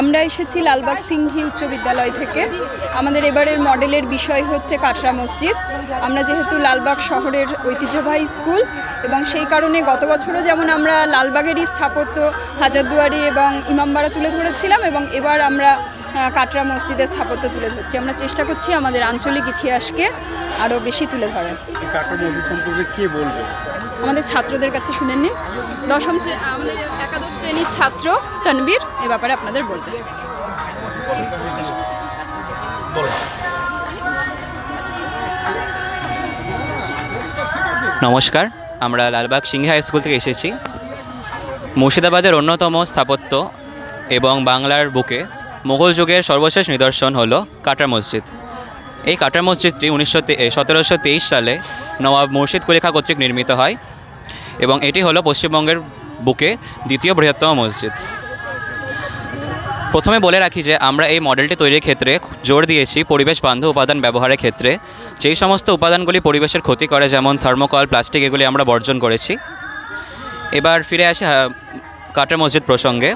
আমরা এসেছি লালবাগ সিংহি উচ্চ বিদ্যালয় থেকে। আমাদের এবারের মডেলের বিষয় হচ্ছে কাটরা মসজিদ। আমরা যেহেতু লালবাগ শহরের ঐতিহ্যবাহী স্কুল এবং সেই কারণে গত বছরও যেমন আমরা লালবাগেরই স্থাপত্য হাজারদুয়ারি এবং ইমামবাড়া তুলে ধরেছিলাম এবং এবার আমরা কাটরা মসজিদের স্থাপত্য তুলে ধরছি। আমরা চেষ্টা করছি আমাদের আঞ্চলিক ইতিহাসকে আরও বেশি তুলে ধরার। এই মসজিদ সম্পর্কে কে বলবে? আমাদের ছাত্রদের কাছে শুনে নিন। দশম আমাদের একাদশ শ্রেণির ছাত্র তনবীর এ ব্যাপারে আপনাদের বলবে নমস্কার আমরা লালবাগ সিংহে হাই স্কুল থেকে এসেছি। মুর্শিদাবাদের অন্যতম স্থাপত্য এবং বাংলার বুকে মুঘল যুগের সর্বশেষ নিদর্শন হলো কাটার মসজিদ। এই কাটার মসজিদটি উনিশশো সতেরোশো তেইশ সালে নবাব মুর্শিদ কুলিখা কর্তৃক নির্মিত হয় এবং এটি হলো পশ্চিমবঙ্গের বুকে দ্বিতীয় বৃহত্তম মসজিদ। প্রথমে বলে রাখি যে আমরা এই মডেলটি তৈরির ক্ষেত্রে জোর দিয়েছি পরিবেশ বান্ধব উপাদান ব্যবহারের ক্ষেত্রে। যেই সমস্ত উপাদানগুলি পরিবেশের ক্ষতি করে যেমন থার্মোকল প্লাস্টিক এগুলি আমরা বর্জন করেছি। এবার ফিরে আসি হ্যাঁ, কাটার মসজিদ প্রসঙ্গে।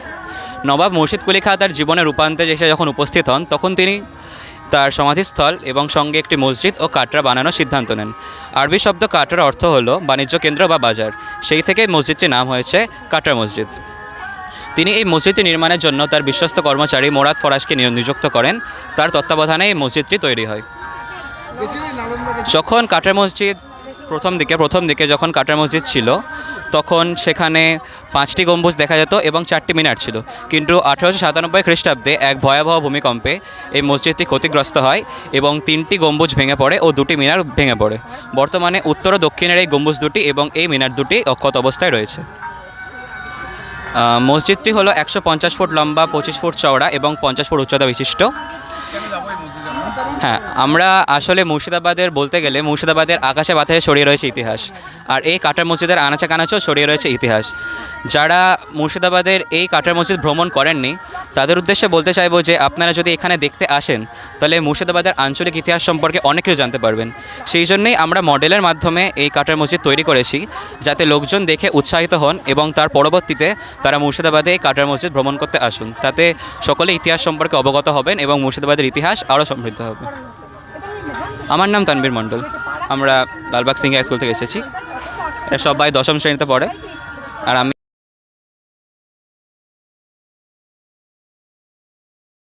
নবাব মুর্শিদ কুলি খাঁ তার জীবনের রূপান্তে এসে যখন উপস্থিত হন, তখন তিনি তার সমাধিস্থল এবং সঙ্গে একটি মসজিদ ও কাটরা বানানোর সিদ্ধান্ত নেন। আরবি শব্দ কাটরার অর্থ হলো বাণিজ্য কেন্দ্র বা বাজার। সেই থেকে মসজিদটির নাম হয়েছে কাটরা মসজিদ। তিনি এই মসজিদটি নির্মাণের জন্য তার বিশ্বস্ত কর্মচারী মোরাদ ফরাজকে নিযুক্ত করেন। তার তত্ত্বাবধানে এই মসজিদটি তৈরি হয়। যখন কাটরা মসজিদ প্রথম দিকে প্রথম দিকে যখন কাটার মসজিদ ছিল তখন সেখানে পাঁচটি গম্বুজ দেখা যেত এবং চারটি মিনার ছিল। কিন্তু আঠেরোশো সাতানব্বই খ্রিস্টাব্দে এক ভয়াবহ ভূমিকম্পে এই মসজিদটি ক্ষতিগ্রস্ত হয় এবং তিনটি গম্বুজ ভেঙে পড়ে ও দুটি মিনার ভেঙে পড়ে। বর্তমানে উত্তর ও দক্ষিণের এই গম্বুজ দুটি এবং এই মিনার দুটি অক্ষত অবস্থায় রয়েছে। মসজিদটি হলো একশো পঞ্চাশ ফুট লম্বা, পঁচিশ ফুট চওড়া এবং পঞ্চাশ ফুট উচ্চতা বিশিষ্ট। হ্যাঁ আমরা আসলে মুর্শিদাবাদের বলতে গেলে মুর্শিদাবাদের আকাশে বাতাসে ছড়িয়ে রয়েছে ইতিহাস। আর এই কাটার মসজিদের আনাচে কানাচেও ছড়িয়ে রয়েছে ইতিহাস। যারা মুর্শিদাবাদের এই কাটার মসজিদ ভ্রমণ করেননি, তাদের উদ্দেশ্যে বলতে চাইব যে আপনারা যদি এখানে দেখতে আসেন, তাহলে মুর্শিদাবাদের আঞ্চলিক ইতিহাস সম্পর্কে অনেক কিছু জানতে পারবেন। সেই জন্যেই আমরা মডেলের মাধ্যমে এই কাটার মসজিদ তৈরি করেছি, যাতে লোকজন দেখে উৎসাহিত হন এবং তার পরবর্তীতে তারা মুর্শিদাবাদে এই কাটার মসজিদ ভ্রমণ করতে আসুন। তাতে সকলে ইতিহাস সম্পর্কে অবগত হবেন এবং মুর্শিদাবাদের ইতিহাস আরও সমৃদ্ধ হবে। আমার নাম তানবীর মণ্ডল। আমরা লালবাগ সিং হাই স্কুল থেকে এসেছি। সবাই দশম শ্রেণীতে পড়ে। আর আমি